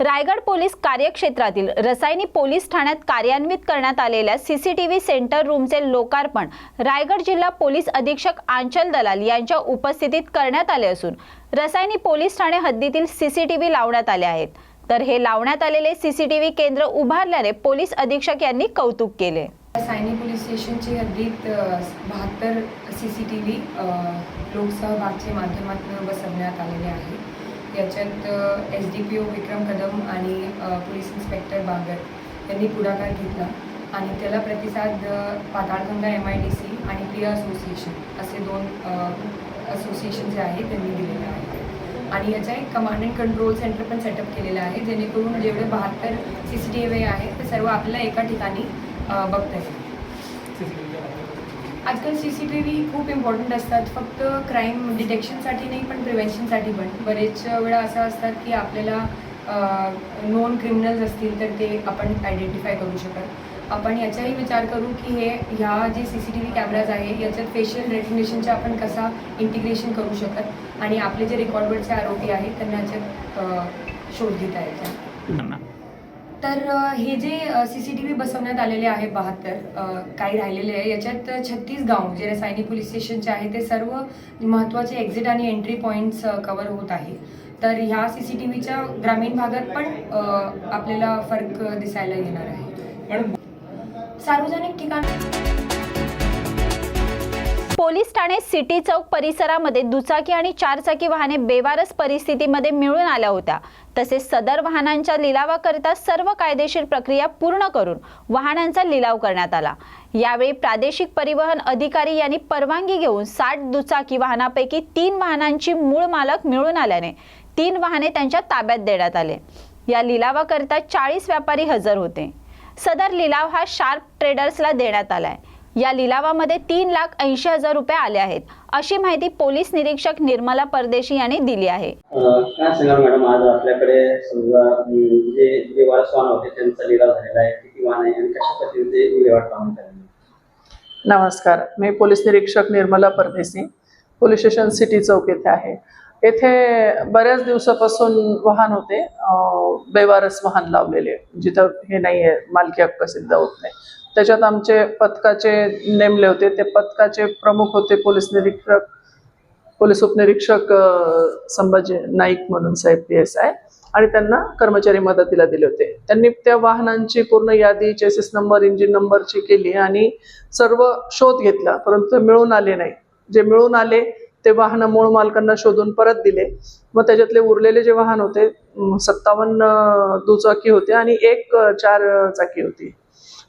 Raigad police कार्यक्षेत्रातील Rasayani police ठाण्यात कार्यान्वित करण्यात आलेल्या सीसीटीव्ही सेंटर रूमचे लोकार्पण रायगड जिल्हा पोलीस अधीक्षक आंचल दलाल यांच्या उपस्थितीत करण्यात आले असून रसायनी पोलीस ठाणे हद्दीतील सीसीटीव्ही लावण्यात आले आहेत. तर हे लावण्यात आलेले सीसीटीव्ही केंद्र उभारल्याने पोलीस अधीक्षक यांनी कौतुक केले. रसायनी पोलीस स्टेशनची हद्दीत बहात्तर सीसीटीव्ही लोकसहभागच्या माध्यमातून बसवण्यात आलेले आहे. याच्यात S D P O Vikram Kadam आणि पोलीस इन्स्पेक्टर बागर यांनी पुढाकार घेतला आणि त्याला प्रतिसाद Patalganga M I D C आणि प्रिया असोसिएशन असे दोन असोसिएशन जे आहे त्यांनी दिलेले आहे आणि याचा एक कमांड अँड कंट्रोल सेंटर पण सेटअप केलेलं आहे जेणेकरून जेवढे बहात्तर सी सी टी व्ही आहे ते सर्व आपल्याला एका ठिकाणी बघता येईल आजकाल सी सी टी व्ही खूप इम्पॉर्टंट असतात. फक्त क्राईम डिटेक्शनसाठी नाही पण प्रिव्हेन्शनसाठी पण. बरेच वेळा असं असतात की आपल्याला नॉन क्रिमिनल्स असतील तर ते आपण आयडेंटिफाय करू शकत. आपण याचाही विचार करू की हे ह्या जे C C T V cameras आहे याच्यात फेशियल रेकग्नेशनचा आपण कसा इंटिग्रेशन करू शकत? आणि आपले जे रेकॉर्डवरचे आरोपी आहेत त्यांना याच्यात शोध घेता येतात तर हे जे सी सी टी व्ही बसवण्यात आलेले आहे बहात्तर काही राहिलेले आहे याच्यात छत्तीस गाव जे रसायनी पोलीस स्टेशनचे आहे ते सर्व महत्त्वाचे एक्झिट आणि एंट्री पॉईंट्स कवर होत आहे. तर ह्या सी सी टी व्हीच्या ग्रामीण भागात पण आपल्याला फरक दिसायला येणार आहे. सार्वजनिक ठिकाण पोलीस ठाणे सिटी चौक परिसरामध्ये दुचाकी आणि चारचाकी वाहने बेवारस परिस्थितीमध्ये मिळून आल्या होत्या. तसेच सदर वाहनांच्या लिलावाकरिता सर्व कायदेशीर प्रक्रिया पूर्ण करून वाहनांचा लिलाव करण्यात आला. यावेळी प्रादेशिक परिवहन अधिकारी यांनी परवानगी घेऊन साठ दुचाकी वाहनापैकी तीन वाहनांची मूळ मालक मिळून आल्याने तीन वाहने त्यांच्या ताब्यात देण्यात आले. या लिलावाकरिता चाळीस व्यापारी हजर होते. सदर लिलाव हा शार्प ट्रेडर्सला देण्यात आलाय. या लिलावामध्ये तीन लाख ऐंशी हजार रुपये आले आहेत. अशी माहिती पोलीस निरीक्षक निर्मला परदेशी यांनी दिली आहे. काय सांगाल मॅडम? आज आपल्याकडे समजा जे जे वारस वाहन होते त्यांचा लिलाव झालेला आहे. किती वाहन आहे आणि कशा पद्धतीने विल्हेवाट लावण्यात आली नमस्कार. मी पोलीस निरीक्षक Nirmala Pardesi police station city Chowk येथे आहे. येथे बऱ्याच दिवसापासून वाहन होते. बेवारस वाहन लावलेले. जिथं हे नाही आहे मालकी हक्क सिद्ध होत नाही. त्याच्यात आमचे पथकाचे नेमले होते. ते पथकाचे प्रमुख होते पोलीस निरीक्षक पोलीस उपनिरीक्षक संभाजी नाईक म्हणून साहेब पी एस आय आणि त्यांना कर्मचारी मदतीला दिले होते. त्यांनी त्या वाहनांची पूर्ण यादी चेसिस नंबर इंजिन नंबरची केली आणि सर्व शोध घेतला. परंतु मिळून आले नाही. जे मिळून आले ते वाहन मूळ मालकांना शोधून परत दिले. मग त्याच्यातले उरलेले जे वाहन होते सत्तावन्न दुचाकी होते आणि एक चार चाकी होती.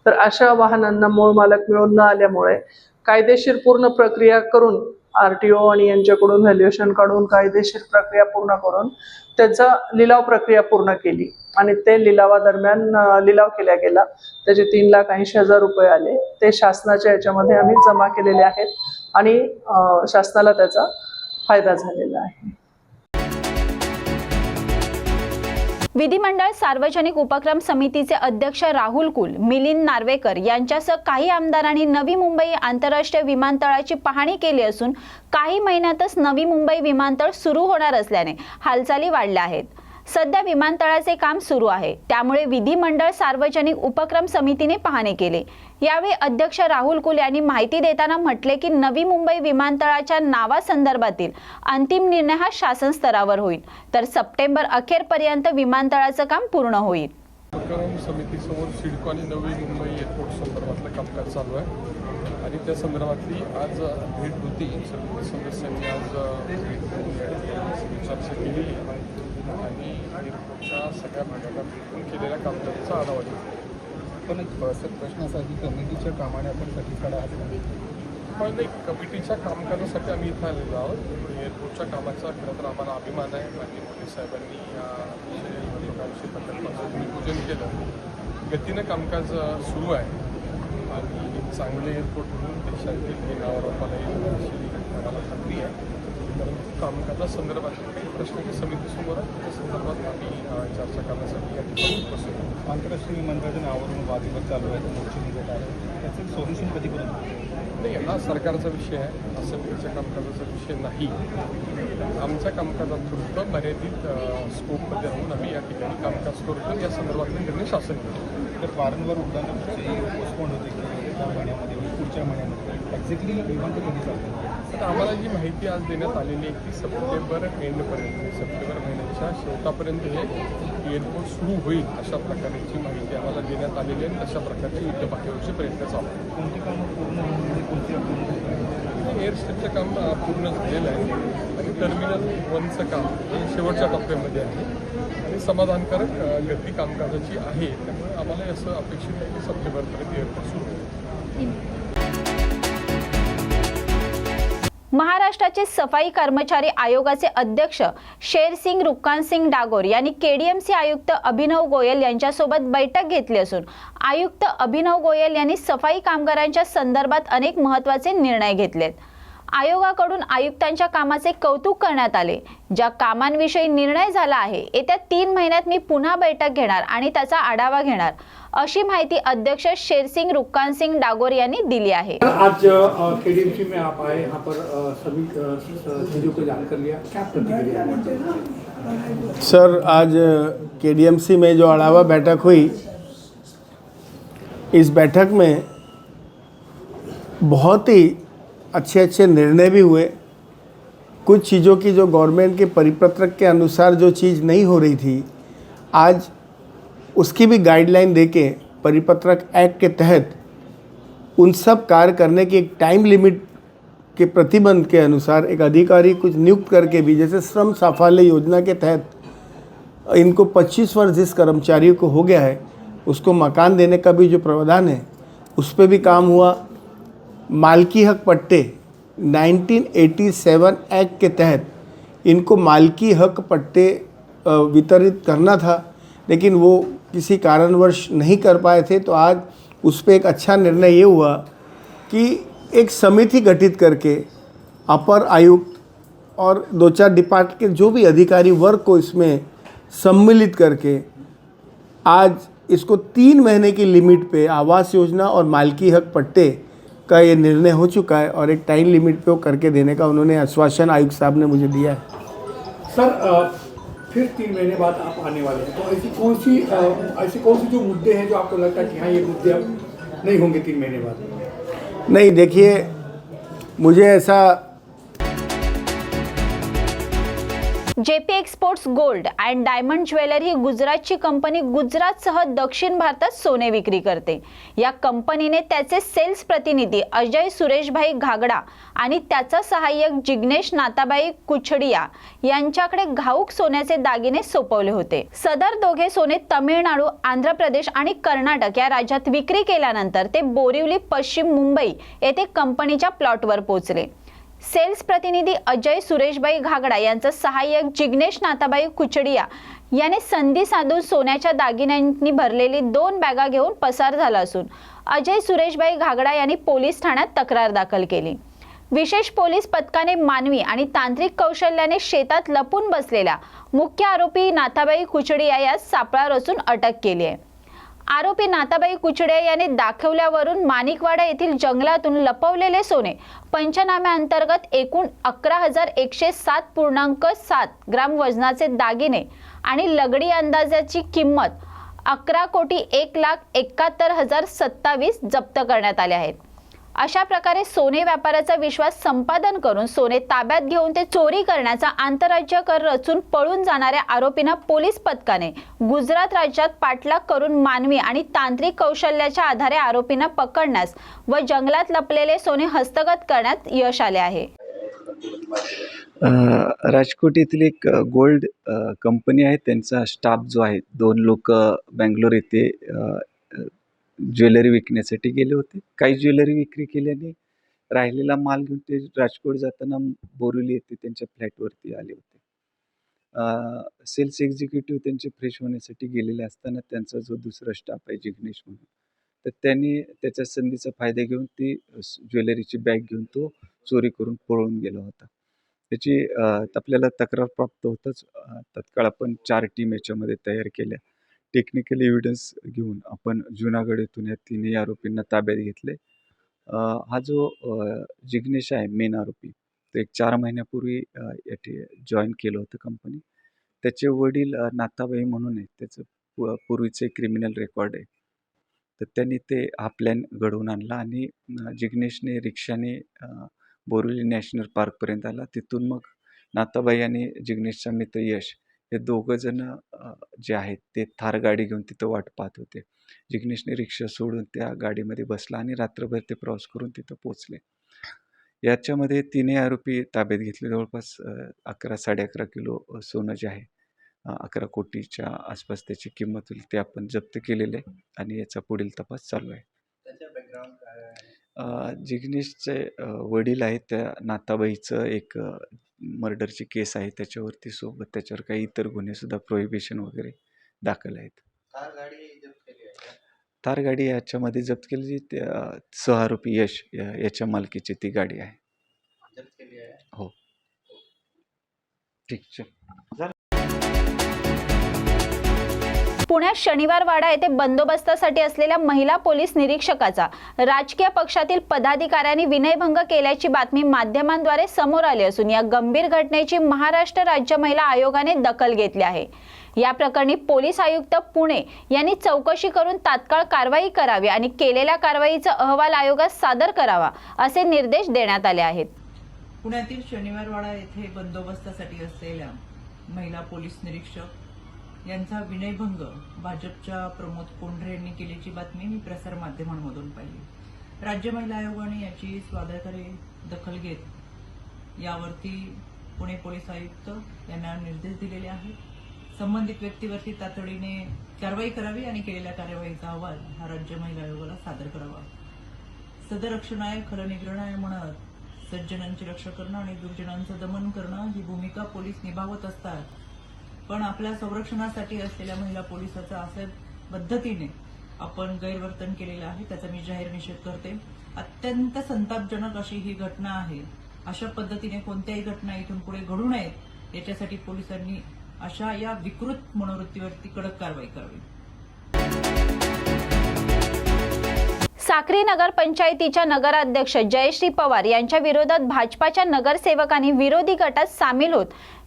तर अशा वाहनांना मूळ मालक मिळून न आल्यामुळे कायदेशीर पूर्ण प्रक्रिया करून आर टी ओ आणि यांच्याकडून व्हॅल्युएशन काढून कायदेशीर प्रक्रिया पूर्ण करून त्याचा लिलाव प्रक्रिया पूर्ण केली. आणि ते लिलावादरम्यान लिलाव केला गेला. त्याचे तीन लाख ऐंशी हजार रुपये आले. ते शासनाच्या याच्यामध्ये आम्ही जमा केलेले आहेत आणि शासनाला त्याचा फायदा झालेला आहे. विधिमंडळ सार्वजनिक उपक्रम समितीचे अध्यक्ष राहुल कुल मिलिंद नार्वेकर यांच्यासह काही आमदारांनी नवी मुंबई आंतरराष्ट्रीय विमानतळाची पाहणी केली असून काही महिन्यातच नवी मुंबई विमानतळ सुरू होणार असल्याने हालचाली वाढल्या आहेत. सध्या विमानतळाचे काम सुरू आहे. त्यामुळे विधिमंडळ सार्वजनिक उपक्रम समितीने पाहणे केले. यावेळी अध्यक्ष राहुल कुल यांनी माहिती देताना म्हटले की नवी मुंबई विमानतळाच्या नावासंदर्भातील अंतिम निर्णय हा शासन स्तरावर होईल. तर सप्टेंबर अखेरपर्यंत विमानतळाचं काम पूर्ण होईल. उपक्रम समितीसमोर सिडको आणि नवी मुंबई एअरपोर्ट संदर्भातलं कामकाज चालू आहे. आणि त्या संदर्भातली आज भेट होती. समिती सदस्यांनी आज भेट चर्चा केली. आणि एअरपोर्टच्या सगळ्या भागाला भेटून केलेल्या कामकाजाचा आढावा घेतला पण एक सर प्रश्न असा आहे की कमिटीच्या कामाने आपण सगळीकडे आले पण एक कमिटीच्या कामकाजासाठी आम्ही इथं आलेलो आहोत. म्हणजे एअरपोर्टच्या कामाचा खरं तर आम्हाला अभिमान आहे. माननीय मोदी साहेबांनी या अतिशय महत्त्वाकांक्षी प्रकल्पाचं भूमिपूजन केलं. गतीनं कामकाज सुरू आहे. आणि चांगले एअरपोर्ट म्हणून देशातील नावावर येईल अशी आम्हाला खात्री आहे परंतु कामकाजा संदर्भातले काही प्रश्न जे समितीसमोर आहेत त्या संदर्भात आम्ही चर्चा करण्यासाठी या ठिकाणी उपस्थित आहोत. आंतरराष्ट्रीय विमानतळाच्या नावावरून वादविवाद चालू आहे मोर्चे निघत आहे त्याचं सोल्युशन कधी करून नाही हा सरकारचा विषय आहे हा समितीच्या कामकाजाचा विषय नाही. आमच्या कामकाजात फक्त मर्यादित स्कोपमध्ये राहून आम्ही या ठिकाणी कामकाज करतो. या संदर्भातले निर्णय शासन घेतो. तर वारंवार उड्डाणं पोस्टपोन होते पुढच्या महिन्यामध्ये? एक्झॅक्टली विमानतळ कधी चालतं आता आम्हाला जी माहिती आज देण्यात आलेली आहे ती सप्टेंबर एंडपर्यंत सप्टेंबर महिन्याच्या शेवटापर्यंत हे एअरपोर्ट सुरू होईल अशा प्रकारची माहिती आम्हाला देण्यात आलेली आहे तशा प्रकारचे युद्ध पाठवण्याचे प्रयत्न चालू आहेत. कोणती कामं पूर्ण एअरस्ट्रीपचं काम पूर्ण झालेलं आहे आणि टर्मिनल वनचं काम हे शेवटच्या टप्प्यामध्ये आहे. आणि समाधानकारक गती कामकाजाची आहे. त्यामुळे आम्हाला असं अपेक्षित आहे की सप्टेंबरपर्यंत एअरपोर्ट सुरू होईल. महाराष्ट्राचे सफाई कर्मचारी आयोगाचे अध्यक्ष शेरसिंग रुक्कानसिंग डागोर यांनी केडीएमसी आयुक्त अभिनव गोयल यांच्यासोबत बैठक घेतली असून आयुक्त अभिनव गोयल यांनी सफाई कामगारांच्या संदर्भात अनेक महत्त्वाचे निर्णय घेतलेत. आयोगाकडून आयुक्तांच्या कामाचे कौतुक करण्यात आले. ज्या कामांविषयी निर्णय झाला आहे येत्या तीन महिन्यात मी पुन्हा बैठक घेणार आणि त्याचा आढावा घेणार. अशी माहिती अध्यक्ष शेरसिंग रुक्कानसिंग डागोर यांनी दिली आहे. आज के डी एम सी में आप आए यहाँ पर सभी चीज़ों को जानकर लिया क्या प्रतिक्रिया सर आज केडीएमसी में जो अड़ावा बैठक हुई इस बैठक में बहुत ही अच्छे अच्छे निर्णय भी हुए। कुछ चीज़ों की जो गवर्नमेंट के परिपत्रक के अनुसार जो चीज़ नहीं हो रही थी आज उसकी भी गाइडलाइन देके परिपत्रक एक्ट के तहत उन सब कार्य करने की एक टाइम लिमिट के प्रतिबंध के अनुसार एक अधिकारी कुछ नियुक्त करके भी, जैसे श्रम साफल्य योजना के तहत इनको 25 वर्ष जिस कर्मचारियों को हो गया है, उसको मकान देने का भी जो प्रावधान है, उस पर भी काम हुआ। मालकी हक पट्टे 1987 एक्ट के तहत इनको मालकी हक पट्टे वितरित करना था। लेकिन वो किसी कारणवश नहीं कर पाए थे तो आज उस पर एक अच्छा निर्णय ये हुआ कि एक समिति गठित करके अपर आयुक्त और दो चार डिपार्ट के जो भी अधिकारी वर्ग को इसमें सम्मिलित करके आज इसको तीन महीने की लिमिट पे आवास योजना और मालकी हक पट्टे का ये निर्णय हो चुका है और एक टाइम लिमिट पे वो करके देने का उन्होंने आश्वासन आयुक्त साहब ने मुझे दिया है। सर अ, फिर तीन महीने बाद आप आने वाले हैं। तो ऐसी कौन सी ऐसे कौन से जो मुद्दे हैं जो आपको लगता है कि हाँ ये मुद्दे अब नहीं होंगे तीन महीने बाद? नहीं, देखिए, मुझे ऐसा JP exports gold and diamond jewellery ही गुजरातची कंपनी गुजरातसह दक्षिण भारतात सोने विक्री करते. या कंपनीने त्याचे सेल्स प्रतिनिधी अजय सुरेशभाई घागडा आणि त्याचा सहाय्यक जिग्नेश नाताबाई कुछडिया यांच्याकडे घाऊक सोन्याचे दागिने सोपवले होते. सदर दोघे सोने तमिळनाडू आंध्र प्रदेश आणि कर्नाटक या राज्यात विक्री केल्यानंतर ते बोरिवली पश्चिम मुंबई येथे कंपनीच्या प्लॉटवर पोहोचले. सेल्स प्रतिनिधी अजय सुरेशबाई घागडा यांचा सहाय्यक जिग्नेश नाताबाई कुचडिया याने संधी साधून सोन्याच्या दागिन्यांनी भरलेली दोन बॅगा घेऊन पसार झाला असून अजय सुरेशबाई घागडा यांनी पोलीस ठाण्यात तक्रार दाखल केली. विशेष पोलीस पथकाने मानवी आणि तांत्रिक कौशल्याने शेतात लपून बसलेल्या मुख्य आरोपी नाथाबाई कुचडिया यास सापळा रचून अटक केली आहे. आरोपी नाताबाई कुचडे यांनी दाखवल्यावरून माणिकवाडा येथील जंगलातून लपवलेले सोने. पंचनाम्याअंतर्गत एकूण अकरा हजार एकशे सात पूर्णांक सात ग्राम वजनाचे दागिने आणि लगडी अंदाजाची किंमत अकरा कोटी एक लाख एकाहत्तर हजार सत्तावीस जप्त करण्यात आले आहेत. अशा प्रकारे सोने व्यापाराचा विश्वास संपादन करून सोने ताब्यात घेऊन ते चोरी करण्याचा आंतरराज्य कर रचून पळून जाणाऱ्या आरोपींना पोलीस पथकाने गुजरात राज्यात पाठलाग करून मानवी आणि तांत्रिक कौशल्याच्या आधारे आरोपींना पकडण्यास व जंगलात लपलेले सोने हस्तगत करण्यात यश आले आहे. राजकोट येथील एक गोल्ड कंपनी आहे. त्यांचा स्टाफ जो आहे दोन लोक बँगलोर येथे ज्वेलरी विकण्यासाठी गेले होते. काही ज्वेलरी विक्री केल्याने राहिलेला माल घेऊन ते राजकोट जाताना बोरिवली येथे त्यांच्या फ्लॅटवरती आले होते. सेल्स एक्झिक्युटिव्ह त्यांचे फ्रेश होण्यासाठी गेलेले असताना त्यांचा जो दुसरा स्टाफ आहे जिग्नेश म्हणून तर त्यांनी त्याच्या संधीचा फायदा घेऊन ती ज्वेलरीची बॅग घेऊन तो चोरी करून पळून गेला होता. त्याची आपल्याला तक्रार प्राप्त होताच तत्काळ आपण चार टीम याच्यामध्ये तयार केल्या. टेक्निकल एव्हिडन्स घेऊन आपण जुनागड येथून या तिन्ही आरोपींना ताब्यात घेतले. हा जो जिग्नेश आहे मेन आरोपी तो एक चार महिन्यापूर्वी अ, याठी जॉईन केलं होतं कंपनी त्याचे वडील नाताबाई म्हणून आहे त्याचं पूर्वीचे क्रिमिनल रेकॉर्ड आहे. तर त्यांनी ते हा प्लॅन घडवून आणला आणि जिग्नेशने रिक्षाने बोरिवली नॅशनल पार्कपर्यंत आला. तिथून मग नाताबाई आणि जिग्नेशचा मित्र यश हे दोघंजण जे आहेत ते थार गाडी घेऊन तिथं वाट पाहत होते. जिग्नेशने रिक्षा सोडून त्या गाडीमध्ये बसला आणि रात्रभर ते प्रवास करून तिथं पोचले याच्यामध्ये तिन्ही आरोपी ताब्यात घेतले. जवळपास अकरा साडे अकरा किलो सोनं जे आहे अकरा कोटीच्या आसपास त्याची किंमत होईल ते आपण जप्त केलेले आहे आणि याचा पुढील तपास चालू आहे. अ, जिग्नेशचे वडील आहेत त्या नाताबाईचं एक मर्डरची केस आहे त्याच्यावरती सोबत त्याच्यावर काही इतर गुन्हेसुद्धा प्रोहिबिशन वगैरे दाखल आहेत. थार गाडी याच्यामध्ये जप्त केलेली त्या सहआरोपी यश या- याच्या मालकीची ती गाडी आहे. हो. ठीक आहे पुण्यात शनिवारवाडा येथे बंदोबस्तासाठी असलेल्या महिला पोलीस निरीक्षकाचा राजकीय पक्षातील पदाधिकाऱ्यांनी विनयभंग केल्याची बातमी माध्यमांद्वारे समोर आली असून या गंभीर घटनेची महाराष्ट्र राज्य महिला आयोगाने दखल घेतली आहे. या प्रकरणी पोलीस आयुक्त पुणे यांनी चौकशी करून तात्काळ कारवाई करावी आणि केलेल्या कारवाईचा अहवाल आयोगास सादर करावा असे निर्देश देण्यात आले आहेत. पुण्यातील शनिवारवाडा येथे बंदोबस्तासाठी असलेल्या महिला पोलीस निरीक्षक यांचा विनयभंग. भाजपच्या प्रमोद कोंढरे यांनी केल्याची बातमी मी प्रसारमाध्यमांमधून पाहिली. राज्य महिला आयोगाने याची स्वादाकडे दखल घेत यावरती पुणे पोलीस आयुक्त यांना निर्देश दिलेले आहेत. संबंधित व्यक्तीवरती तातडीने कारवाई करावी आणि केलेल्या कार्यवाहीचा अहवाल हा राज्य महिला आयोगाला सादर करावा. सदरक्षणाय खलनिग्रहणाय म्हणत सज्जनांची रक्षा करणं आणि दुर्जनांचं दमन करणं ही भूमिका पोलीस निभावत असतात पण आपल्या संरक्षणासाठी असलेल्या महिला पोलिसाचा असं पद्धतीने आपण गैरवर्तन केलेलं आहे त्याचा मी जाहीर निषेध करते. अत्यंत संतापजनक अशी ही घटना आहे. अशा पद्धतीने कोणत्याही घटना इथून पुढे घडू नयेत याच्यासाठी पोलिसांनी अशा या विकृत मनोवृत्तीवरती कडक कारवाई करावी. साक्री नगर पंचायतीच्या नगराध्यक्ष जयश्री पवार यांच्या विरोधात भाजपाच्या नगरसेवकांनी विरोधी गटात सामील होत.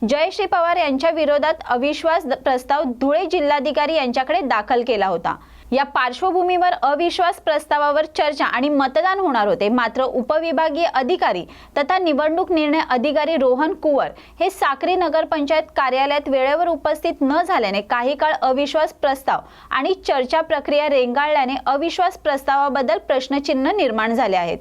जयश्री पवार यांच्या विरोधात अविश्वास प्रस्ताव धुळे जिल्हाधिकारी यांच्याकडे दाखल केला होता. या पार्श्वभूमीवर अविश्वास प्रस्तावावर चर्चा आणि मतदान होणार होते. मात्र उपविभागीय अधिकारी तथा निवडणूक निर्णय अधिकारी रोहन कुवर हे साक्री नगरपंचायत कार्यालयात वेळेवर उपस्थित न झाल्याने काही काळ अविश्वास प्रस्ताव आणि चर्चा प्रक्रिया रेंगाळल्याने अविश्वास प्रस्तावाबद्दल प्रश्नचिन्ह निर्माण झाले आहेत.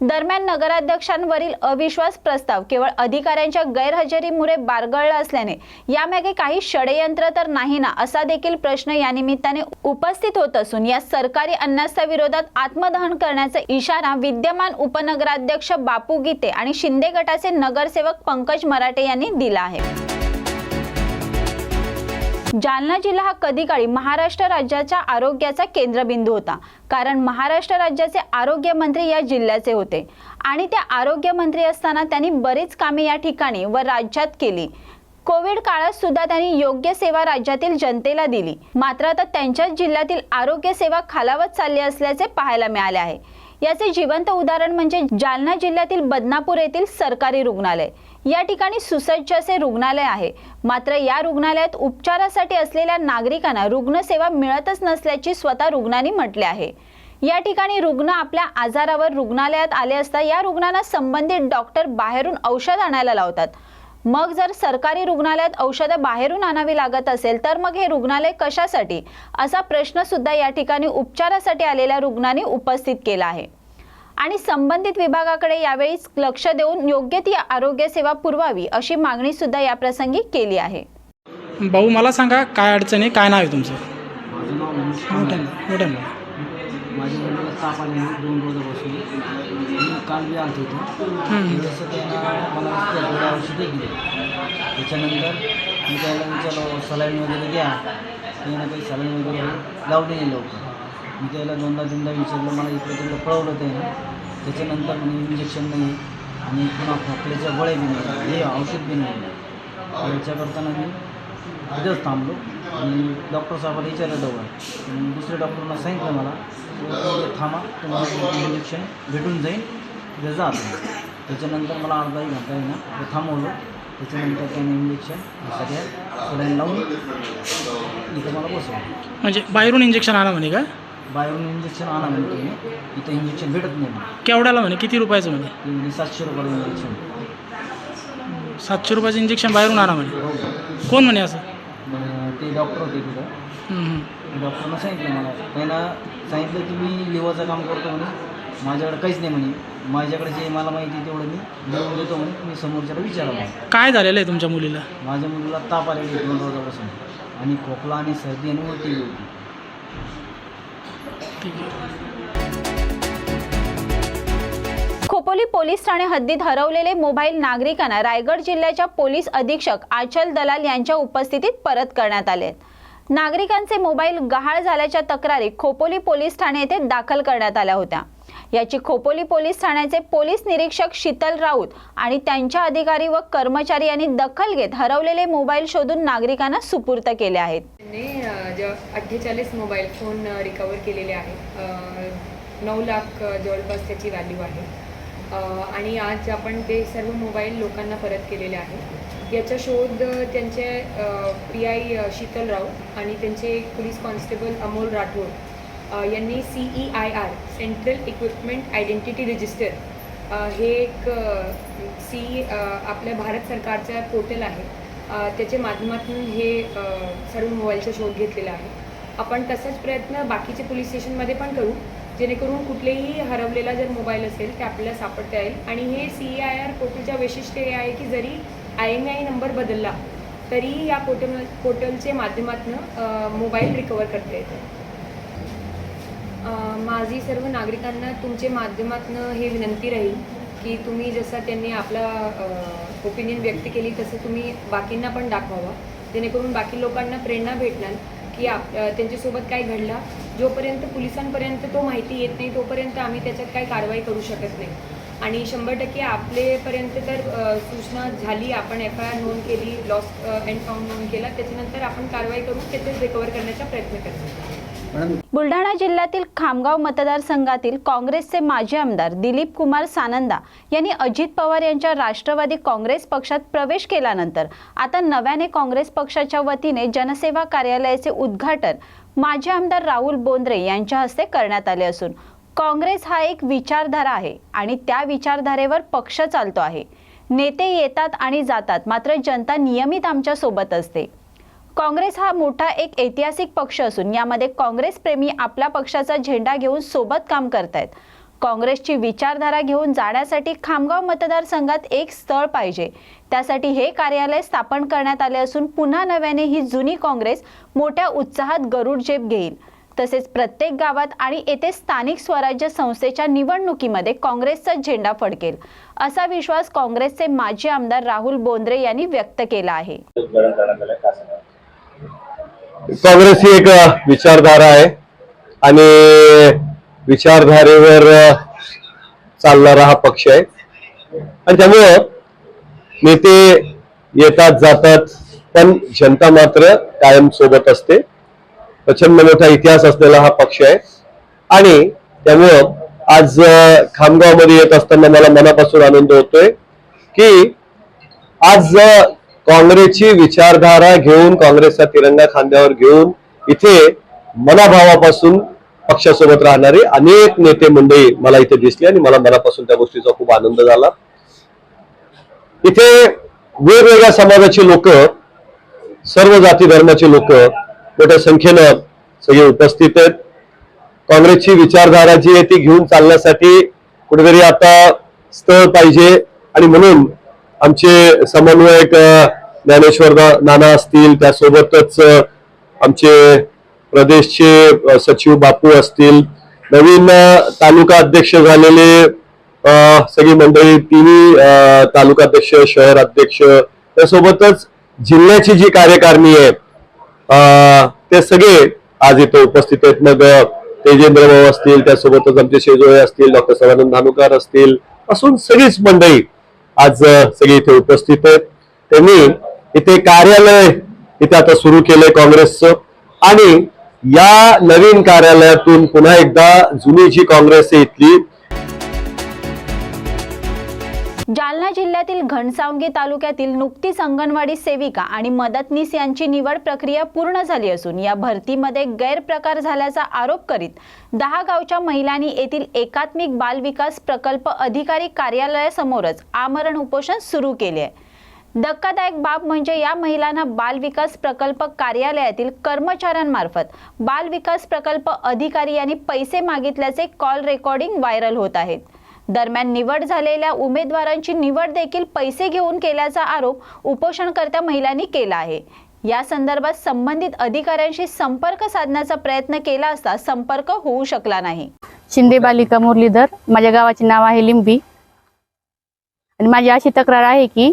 दरम्यान नगराध्यक्षांवरील अविश्वास प्रस्ताव केवळ अधिकाऱ्यांच्या गैरहजेरीमुळे बारगळला असल्याने यामागे काही षडयंत्र तर नाही ना असा देखील प्रश्न या निमित्ताने उपस्थित होत असून या सरकारी अन्यास्था विरोधात आत्मदहन करण्याचा इशारा विद्यमान उपनगराध्यक्ष बापू गीते आणि शिंदे गटाचे नगरसेवक पंकज मराठे यांनी दिला आहे. जालना जिल्हा हा कधी काळी महाराष्ट्र राज्याच्या आरोग्याचा केंद्रबिंदू होता. कारण महाराष्ट्र राज्याचे आरोग्य मंत्री या जिल्ह्याचे होते. आणि त्या आरोग्य मंत्री असताना त्यांनी बरीच कामे या ठिकाणी व राज्यात केली. कोविड काळात सुद्धा त्यांनी योग्य सेवा राज्यातील जनतेला दिली. मात्र आता त्यांच्याच जिल्ह्यातील आरोग्य सेवा खालावत चालली असल्याचे पाहायला मिळाले आहे. याचे जिवंत उदाहरण म्हणजे जालना जिल्ह्यातील बदनापूर येथील सरकारी रुग्णालय. या ठिकाणी सुसज्ज असे रुग्णालय आहे. मात्र या रुग्णालयात उपचारासाठी असलेल्या नागरिकांना रुग्णसेवा मिळतच नसल्याची स्वतः रुग्णांनी म्हटले आहे. या ठिकाणी रुग्ण आपल्या आजारावर रुग्णालयात आले असता या रुग्णांना संबंधित डॉक्टर बाहेरून औषध आणायला लावतात. मग जर सरकारी रुग्णालयात औषधं बाहेरून आणावी लागत असेल तर मग हे रुग्णालय कशासाठी? असा प्रश्न सुद्धा या ठिकाणी उपचारासाठी आलेल्या रुग्णांनी उपस्थित केला आहे. आणि संबंधित विभागाकडे यावेळी लक्ष देऊन योग्य ती आरोग्य सेवा पुरवावी अशी मागणी सुद्धा या प्रसंगी केली आहे. भाऊ मला सांगा काय अडचण आहे? काय नाव आहे तुमचं? माझं नाव मनीष मोठ्या मोठ्या माझ्या वडिलाला ताप आलेला दोन रोजापासून. मी काल बी आलतो इथं. जसं त्यांना मला गोळ्या औषधे दिली. त्याच्यानंतर मी त्याला विचारलं सलाईन वगैरे द्या. त्यानं काही सलाईन वगैरे लावली नाही लवकर. मी त्याला दोनदा तीनदा विचारलं मला इकडे तिकडे पळवलं त्यानं. त्याच्यानंतर म्हणे इंजेक्शन नाही. आणि पुन्हा खोकल्याच्या गोळ्या बी नाही. हे औषध बी नाही. याच्या करताना मी तिथंच थांबलो. आणि डॉक्टर साहेबाला विचारलं डबल दुसऱ्या डॉक्टरना सांगितलं मला थांबा. तुम्हाला इंजेक्शन भेटून जाईल. तिथे जा त्याच्यानंतर मला अर्धा एक घंटा आहे ना ते थांबवलं. त्याच्यानंतर त्याने इंजेक्शन सगळ्या सलाईन लावून इथं मला बसवलं. म्हणजे बाहेरून इंजेक्शन आलं म्हणे का? बाहेरून इंजेक्शन आणा म्हणे तुम्ही इथं इंजेक्शन भेटत नाही म्हणे. केवढ्याला म्हणे? किती रुपयाचं म्हणे? ते म्हणे सातशे रुपयाला इंजेक्शन सातशे रुपयाचं इंजेक्शन बाहेरून आणा म्हणे. हो. कोण म्हणे असं? मग ते डॉक्टर होते तिथं. हम्म, हम्म. ते डॉक्टरनं सांगितलं मला. त्यांना सांगितलं की मी लिव्हरचं काम करतो म्हणे. माझ्याकडे काहीच नाही म्हणे. माझ्याकडे जे मला माहिती आहे तेवढं मी लिहून देतो म्हणे. तुम्ही समोरच्याला विचारा म्हणे. काय झालेलं आहे तुमच्या मुलीला? माझ्या मुलीला ताप आलेली दोन रोजापासून. आणि खोकला आणि सर्दी आणि उलटी बी होती. खोपोली पोलीस ठाणे हद्दीत हरवलेले मोबाईल नागरिकांना रायगड जिल्ह्याच्या पोलीस अधीक्षक आचल दलाल यांच्या उपस्थितीत परत करण्यात आले. नागरिकांचे मोबाईल गहाळ झाल्याच्या तक्रारी खोपोली पोलीस ठाणे येथे दाखल करण्यात आल्या होत्या. याची खोपोली पोलीस ठाण्याचे पोलीस निरीक्षक शीतल राऊत आणि त्यांच्या अधिकारी व कर्मचारी यांनी दखल घेत हरवलेले मोबाईल शोधून नागरिकांना सुपूर्त केले आहेत. अठ्ठेचाळीस मोबाईल फोन रिकवर केलेले आहेत नऊ लाख जवळपास त्याची व्हॅल्यू आहे. आणि आज आपण ते सर्व मोबाईल लोकांना परत केलेले आहेत. याचा शोध त्यांचे पी आय शीतल राऊत आणि त्यांचे पोलीस कॉन्स्टेबल अमोल राठोड यांनी C E I R central equipment identity register हे एक सी आपल्या भारत सरकारचं पोर्टल आहे. त्याच्या माध्यमातून हे सर्व मोबाईलचा शोध घेतलेला आहे. आपण तसाच प्रयत्न बाकीचे पोलीस स्टेशनमध्ये पण करू जेणेकरून कुठलेही हरवलेला जर मोबाईल असेल ते आपल्याला सापडता येईल. आणि हे सी आय आर पोर्टलच्या वैशिष्ट्य हे आहे की जरी आय एम आय नंबर बदलला तरी या पोर्टल पोर्टलच्या माध्यमातून मोबाईल रिकवर करता येतं. माझी सर्व नागरिकांना तुमच्या माध्यमातून हे विनंती राहील की तुम्ही जसं त्यांनी आपला ओपिनियन व्यक्त केली तसं तुम्ही बाकींना पण दाखवावा. जेणेकरून बाकी लोकांना प्रेरणा भेटणार की आप त्यांच्यासोबत काय घडला. जोपर्यंत पोलिसांपर्यंत तो माहिती येत नाही तोपर्यंत आम्ही त्याच्यात काही कारवाई करू शकत नाही. आणि शंभर टक्के आपलेपर्यंत तर सूचना झाली आपण एफ आय आर नोंद केली लॉस अँड फाऊंड नोंद केला त्याच्यानंतर आपण कारवाई करून त्याचे रिकवर करण्याचा प्रयत्न करतो. बुलढाणा जिल्ह्यातील खामगाव मतदारसंघातील काँग्रेसचे माजी आमदार दिलीप कुमार सानंदा यांनी अजित पवार यांच्या राष्ट्रवादी काँग्रेस पक्षात प्रवेश केल्यानंतर आता नव्याने काँग्रेस पक्षाच्या वतीने जनसेवा कार्यालयाचे उद्घाटन माजी आमदार राहुल बोंद्रे यांच्या हस्ते करण्यात आले असून काँग्रेस हा एक विचारधारा आहे आणि त्या विचारधारेवर पक्ष चालतो आहे. नेते येतात आणि जातात मात्र जनता नियमित आमच्यासोबत असते. काँग्रेस हा मोठा एक ऐतिहासिक पक्ष असून यामध्ये काँग्रेस प्रेमी आपल्या पक्षाचा झेंडा घेऊन सोबत काम करतायत. काँग्रेसची विचारधारा घेऊन जाण्यासाठी खामगाव मतदारसंघात एक स्थळ पाहिजे. त्यासाठी हे कार्यालय स्थापन करण्यात आले असून पुन्हा नव्याने ही जुनी काँग्रेस मोठ्या उत्साहात गरुड झेप घेईल. तसेच प्रत्येक गावात आणि येथे स्थानिक स्वराज्य संस्थेच्या निवडणुकीमध्ये काँग्रेसचा झेंडा फडकेल असा विश्वास काँग्रेसचे माजी आमदार राहुल बोंद्रे यांनी व्यक्त केला आहे उद्घाटन करण्यात आलं काय सांगा काँग्रेस ही एक विचारधारा आहे. आणि विचारधारेवर चालणारा हा पक्ष आहे. आणि त्यामुळं नेते येतात जातात पण जनता मात्र कायम सोबत असते. प्रचंड मोठा इतिहास असलेला हा पक्ष आहे. आणि त्यामुळं आज खामगावमध्ये येत असताना मला मनापासून आनंद होतोय की आज काँग्रेसची विचारधारा घेऊन काँग्रेसचा तिरंगा खांद्यावर घेऊन इथे मनाभावापासून पक्षासोबत राहणारे अनेक नेते मंडळी मला इथे दिसले आणि मला मनापासून त्या गोष्टीचा खूप आनंद झाला. इथे वेगवेगळ्या समाजाची लोक सर्व जाती धर्माची लोक मोठ्या संख्येनं सगळे उपस्थित आहेत. काँग्रेसची विचारधारा जी आहे ती घेऊन चालण्यासाठी कुठेतरी आता स्थळ पाहिजे आणि म्हणून आमचे समन्वयक ज्ञानेश्वर नाना असतील त्यासोबतच आमचे प्रदेशचे सचिव बापू असतील नवीन तालुका अध्यक्ष झालेले सगळी मंडळी तिन्ही तालुका अध्यक्ष शहर अध्यक्ष त्यासोबतच जिल्ह्याची जी कार्यकारिणी आहे ते सगळे आज इथं उपस्थित आहेत. मग तेजेंद्र भाऊ असतील त्यासोबतच आमचे शेजोळे असतील डॉक्टर सदानंद धानुकार असतील असून सगळीच मंडळी आज सगळे सगळी इथे उपस्थित आहेत. त्यांनी इथे कार्यालय इथे आता सुरू केलंय काँग्रेसचं. आणि या नवीन कार्यालयातून पुन्हा एकदा जुनी जी काँग्रेस आहे इथली जालना जिल्ह्यातील घनसावंगी तालुक्यातील नुकतीच अंगणवाडी सेविका आणि मदतनीस यांची निवड प्रक्रिया पूर्ण झाली असून या भरतीमध्ये गैरप्रकार झाल्याचा आरोप करीत दहा गावच्या महिलांनी येथील एकात्मिक बाल विकास प्रकल्प अधिकारी कार्यालयासमोरच आमरण उपोषण सुरू केले आहे. धक्कादायक बाब म्हणजे या महिलांना बाल विकास प्रकल्प कार्यालयातील कर्मचाऱ्यांमार्फत बाल विकास प्रकल्प अधिकारी यांनी पैसे मागितल्याचे कॉल रेकॉर्डिंग व्हायरल होत आहेत. दरम्यान निवड झालेल्या उमेदवारांची निवड देखील पैसे घेऊन केल्याचा आरोप उपोषणकर्त्या महिलांनी केला आहे. या संदर्भात संबंधित अधिकाऱ्यांशी संपर्क साधण्याचा प्रयत्न केला असता संपर्क होऊ शकला नाही. शिंदे बालिका मुरलीधर माझ्या गावाचे नाव आहे लिंबी. आणि माझी अशी तक्रार आहे की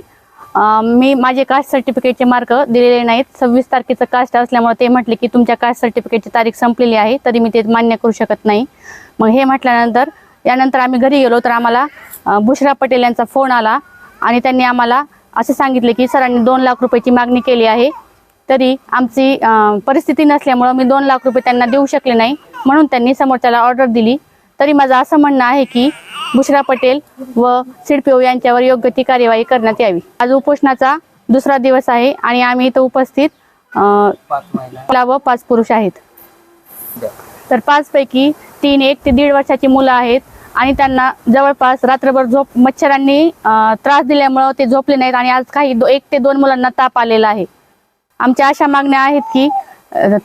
अं, मी माझे कास्ट सर्टिफिकेटचे मार्क दिलेले नाहीत. सव्वीस तारखेचं कास्ट असल्यामुळे ते म्हटले की तुमच्या कास्ट सर्टिफिकेटची तारीख संपलेली आहे तरी मी ते मान्य करू शकत नाही. मग हे म्हटल्यानंतर यानंतर आम्ही घरी गेलो तर आम्हाला बुशरा पटेल यांचा फोन आला आणि त्यांनी आम्हाला असे सांगितले की सरांनी दोन लाख रुपयाची मागणी केली आहे. तरी आमची परिस्थिती नसल्यामुळं मी दोन लाख रुपये त्यांना देऊ शकले नाही. म्हणून त्यांनी समोरच्याला ऑर्डर दिली. तरी माझं असं म्हणणं आहे की बुशरा पटेल व सिडपीओ यांच्यावर योग्य ती कार्यवाही करण्यात यावी. आज उपोषणाचा दुसरा दिवस आहे आणि आम्ही इथं उपस्थित व पाच पुरुष आहेत. तर पाचपैकी तीन एक ते दीड वर्षाची मुलं आहेत. आणि त्यांना जवळपास रात्रभर झोप मच्छरांनी त्रास दिल्यामुळं ते झोपले नाहीत आणि आज काही दो- एक ते दोन मुलांना ताप आलेला आहे. आमच्या अशा मागण्या आहेत की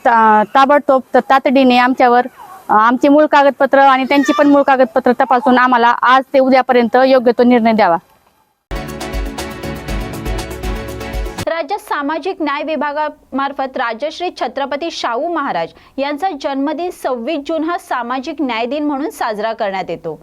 ता- ताबडतोब तातडीने आमच्यावर आमची मूळ कागदपत्र आणि त्यांची पण मूळ कागदपत्र तपासून आम्हाला आज ते उद्यापर्यंत योग्य तो निर्णय द्यावा. सामाजिक न्याय विभागामार्फत राजश्री छत्रपती शाहू महाराज यांचा जन्मदिन सव्वीस जून हा सामाजिक न्याय दिन म्हणून साजरा करण्यात येतो.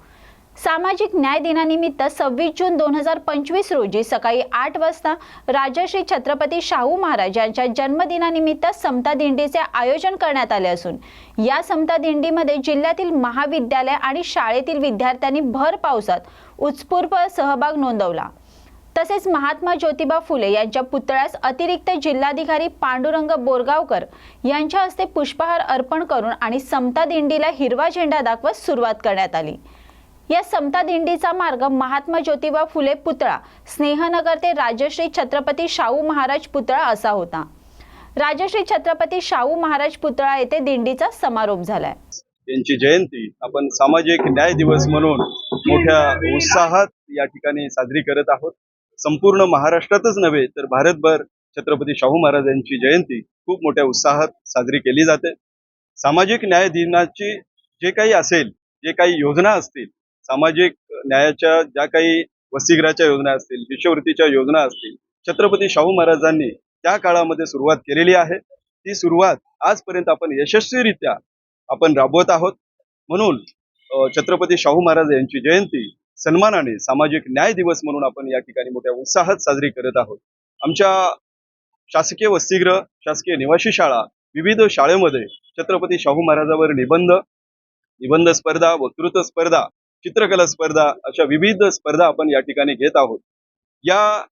सामाजिक न्याय दिनानिमित्त सव्वीस जून दोन हजार पंचवीस रोजी सकाळी आठ वाजता राजश्री छत्रपती शाहू महाराज यांच्या जन्मदिनानिमित्त समता दिंडीचे आयोजन करण्यात आले असून या समता दिंडीमध्ये जिल्ह्यातील महाविद्यालय आणि शाळेतील विद्यार्थ्यांनी भर पावसात उत्स्फूर्त सहभाग नोंदवला. तसेच महात्मा ज्योतिबा फुले यांच्या पुतळ्यास अतिरिक्त जिल्हाधिकारी पांडुरंग बोरगावकर यांच्या हस्ते पुष्पहार अर्पण करून आणि समता दिंडीला हिरवा झेंडा दाखवत सुरुवात करण्यात आली. या समता दिंडीचा मार्ग महात्मा ज्योतिबा फुले पुतळा स्नेहनगर ते राजश्री छत्रपती शाहू महाराज पुतळा असा होता. राजश्री छत्रपती शाहू महाराज पुतळा येथे दिंडीचा समारोप झालाय. त्यांची जयंती आपण सामाजिक न्याय दिवस म्हणून मोठ्या उत्साहात या ठिकाणी साजरी करत आहोत. संपूर्ण महाराष्ट्रातच नव्हे तर भारतभर छत्रपती शाहू महाराज यांची जयंती खूप मोठ्या उत्साहात साजरी केली जाते. सामाजिक न्याय दिनाची जे काही असेल जे काही योजना असतील सामाजिक न्यायाच्या ज्या काही वसतिगृहाच्या योजना असतील शिष्यवृत्तीच्या योजना असतील छत्रपती शाहू महाराजांनी त्या काळामध्ये सुरुवात केलेली आहे. ती सुरुवात आजपर्यंत आपण यशस्वीरित्या आपण राबवत आहोत. म्हणून छत्रपती शाहू महाराज यांची जयंती सन्मानाने सामाजिक न्याय दिवस म्हणून आपण या ठिकाणी मोठ्या उत्साहात साजरी करत आहोत. आमच्या शासकीय वसतिगृह शासकीय निवासी शाळा विविध शाळेमध्ये छत्रपती शाहू महाराजावर निबंध निबंध स्पर्धा वक्तृत्व स्पर्धा चित्रकला स्पर्धा अशा विविध स्पर्धा आपण या ठिकाणी घेत आहोत. या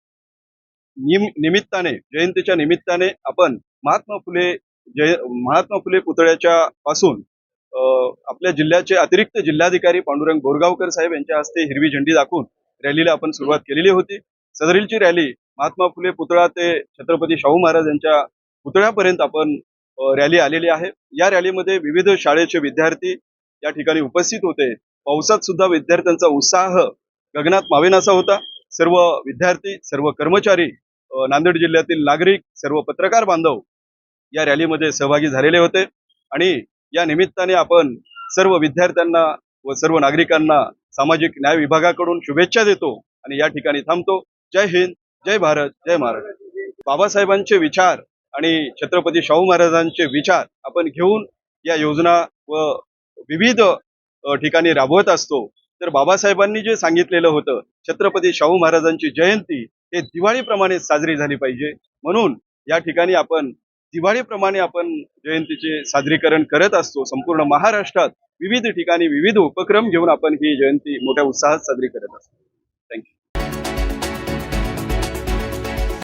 निम- निमित्ताने जयंतीच्या निमित्ताने आपण महात्मा फुले जय महात्मा फुले पुतळ्याच्या पासून आपल्या जिल्ह्याचे अतिरिक्त जिल्हाधिकारी पांडुरंग बोरगावकर साहेब यांच्या हस्ते हिरवी झेंडी दाखवून रॅलीला आपण सुरुवात केलेली होती. सदरीलची रॅली महात्मा फुले पुतळा ते छत्रपती शाहू महाराज यांच्या पुतळ्यापर्यंत आपण रॅली आलेली आहे. या रॅलीमध्ये विविध शाळेचे विद्यार्थी या ठिकाणी उपस्थित होते. पावसात सुद्धा विद्यार्थ्यांचा उत्साह गगनात मावेनासा होता. सर्व विद्यार्थी सर्व कर्मचारी नांदेड जिल्ह्यातील नागरिक सर्व पत्रकार बांधव या रॅलीमध्ये सहभागी झालेले होते. आणि या निमित्ताने आपण सर्व विद्यार्थ्यांना व सर्व नागरिकांना सामाजिक न्याय विभागाकडून शुभेच्छा देतो आणि या ठिकाणी थांबतो. जय हिंद जय भारत जय महाराष्ट्र. बाबासाहेबांचे विचार आणि छत्रपती शाहू महाराजांचे विचार आपण घेऊन या योजना व विविध ठिकाणी राबवत असतो. तर बाबासाहेबांनी जे सांगितलेलं होतं छत्रपती शाहू महाराजांची जयंती हे दिवाळीप्रमाणे साजरी झाली पाहिजे. म्हणून या ठिकाणी आपण दिवाळीप्रमाणे आपण जयंतीचे सादरीकरण करत असतो. संपूर्ण महाराष्ट्रात विविध ठिकाणी विविध उपक्रम घेऊन आपण ही जयंती मोठ्या उत्साहात साजरी करत असतो. थँक्यू